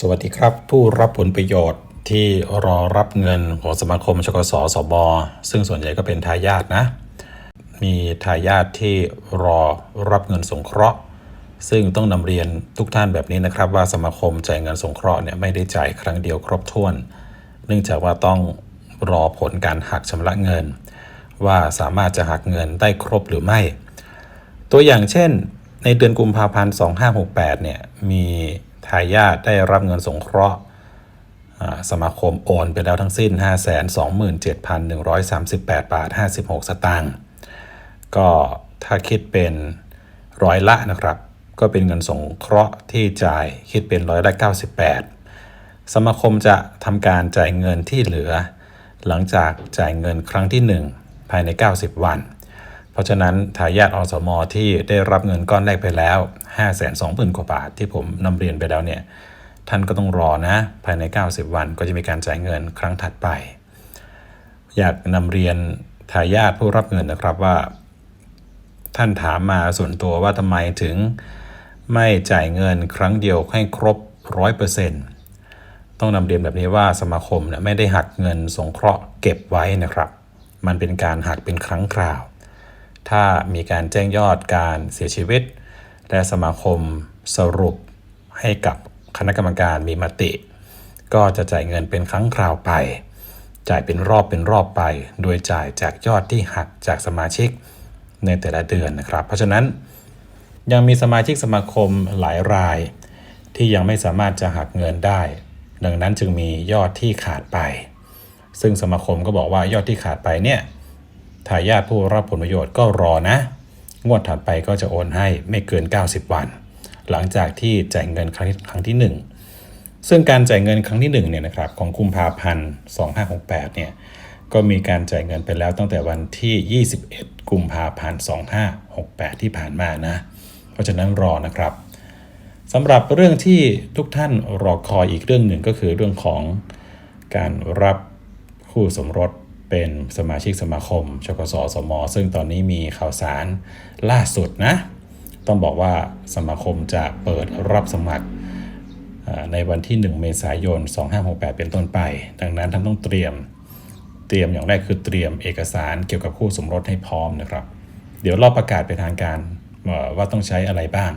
สวัสดีครับ ผู้รับผลประโยชน์ที่รอรับเงินของสมาคมชกสสบซึ่งส่วนใหญ่ก็เป็นทายาทนะ มีทายาทที่รอรับเงินสงเคราะห์ ซึ่งต้องนำเรียนทุกท่านแบบนี้นะครับ ว่าสมาคมจ่ายเงินสงเคราะห์เนี่ยไม่ได้จ่ายครั้งเดียวครบถ้วน เนื่องจากว่าต้องรอผลการหักชำระเงิน ว่าสามารถจะหักเงินได้ครบหรือไม่ ตัวอย่างเช่น ในเดือนกุมภาพันธ์ 2568 เนี่ยมี ทายาทได้รับเงินสงเคราะห์สมาคมโอนไปแล้วทั้งสิ้น 527,138 บาท 56 สตางค์ก็ถ้าคิดเป็นร้อยละนะครับ ก็เป็นเงินสงเคราะห์ที่จ่ายคิดเป็นร้อยละ 98 สมาคมจะทำการจ่ายเงินที่เหลือ หลังจากจ่ายเงินครั้งที่ 1 ภายใน 90 วัน เพราะฉะนั้นทายาทอสมอที่ได้รับเงินก้อนแรกไปแล้ว 5 2 0 0 0 0กว่าบาทที่ผมนำเรียนไปแล้วเนี่ยท่านก็ต้องรอนะ ภายใน 90 วันก็จะมีการจ่ายเงินครั้งถัดไป อยากนำเรียนทายาทผู้รับเงินนะครับว่า ท่านถามมาส่วนตัวว่าทำไมถึงไม่จ่ายเงินครั้งเดียวให้ครบ 100%ต้องนำเรียนแบบนี้ว่าสมาคมเนี่ยไม่ได้หักเงินสงเคราะห์เก็บไว้นะครับ มันเป็นการหักเป็นครั้งคราว ถ้ามีการแจ้งยอดการเสียชีวิต และสมาคมสรุปให้กับคณะกรรมการมีมติ ก็จะจ่ายเงินเป็นครั้งคราวไป จ่ายเป็นรอบเป็นรอบไป โดยจ่ายจากยอดที่หักจากสมาชิกในแต่ละเดือนนะครับ เพราะฉะนั้นยังมีสมาชิกสมาคมหลายราย ที่ยังไม่สามารถจะหักเงินได้ ดังนั้นจึงมียอดที่ขาดไป ซึ่งสมาคมก็บอกว่ายอดที่ขาดไปเนี่ย ทายาทผู้รับผลประโยชน์ก็รอนะ งวดถัดไปก็จะโอนให้ไม่เกิน 90 วัน หลังจากที่จ่ายเงินครั้งที่ครั้งที่ 1 ซึ่งการจ่ายเงินครั้งที่1เนี่ยนะครับของกุมภาพันธ์ 2568 เนี่ยก็มีการจ่ายเงินไปแล้วตั้งแต่วันที่ 21 กุมภาพันธ์ 2568 ที่ผ่านมานะ เพราะฉะนั้นรอนะครับสำหรับเรื่องที่ทุกท่านรอคอยอีกเรื่องหนึ่งก็คือเรื่องของการรับคู่สมรส เป็นสมาชิกสมาคมชกสสม ซึ่งตอนนี้มีข่าวสารล่าสุดนะ ต้องบอกว่าสมาคมจะเปิดรับสมัครในวันที่ 1 เมษายน 2568 เป็นต้นไป ดังนั้นท่านต้องเตรียม เตรียมอย่างแรกคือเตรียมเอกสารเกี่ยวกับคู่สมรสให้พร้อมนะครับ เดี๋ยวรอบประกาศเป็นทางการว่าต้องใช้อะไรบ้าง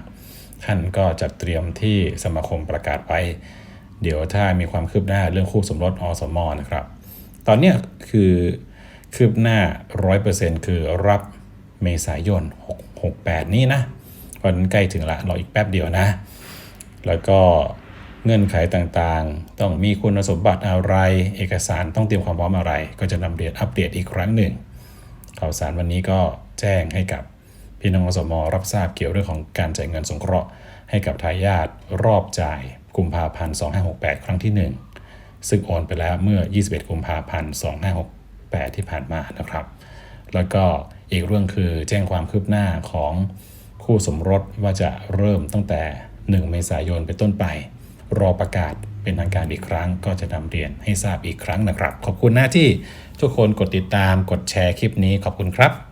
ท่านก็จัดเตรียมที่สมาคมประกาศไว้ เดี๋ยวถ้ามีความคืบหน้าเรื่องคู่สมรสอสมนะครับ ตอนเนี้ยคือคืบหน้า 100%คือรับเมษายน 6 68 นี้นะวันใกล้ถึงละรออีกแป๊บเดียวนะ แล้วก็เงื่อนไขต่างๆ ต้องมีคุณสมบัติอะไร เอกสารต้องเตรียมความพร้อมอะไร ก็จะนำเรียนอัปเดตอีกครั้งหนึ่ง ข่าวสารวันนี้ก็แจ้งให้กับพี่น้องอสมรับทราบเกี่ยวเรื่องของการจ่ายเงินสงเคราะห์ให้กับทายาทรอบจ่ายกุมภาพันธ์2568 ครั้งที่ 1 ซึ่งโอนไปแล้วเมื่อ 21 กุมภาพันธ์ 2568 ที่ผ่านมานะครับ แล้วก็อีกเรื่องคือแจ้งความคืบหน้าของคู่สมรสว่าจะเริ่มตั้งแต่ 1 เมษายนเป็นต้นไป รอประกาศเป็นทางการอีกครั้ง ก็จะนำเรียนให้ทราบอีกครั้งนะครับ ขอบคุณหน้าที่ทุกคนกดติดตามกดแชร์คลิปนี้ขอบคุณครับ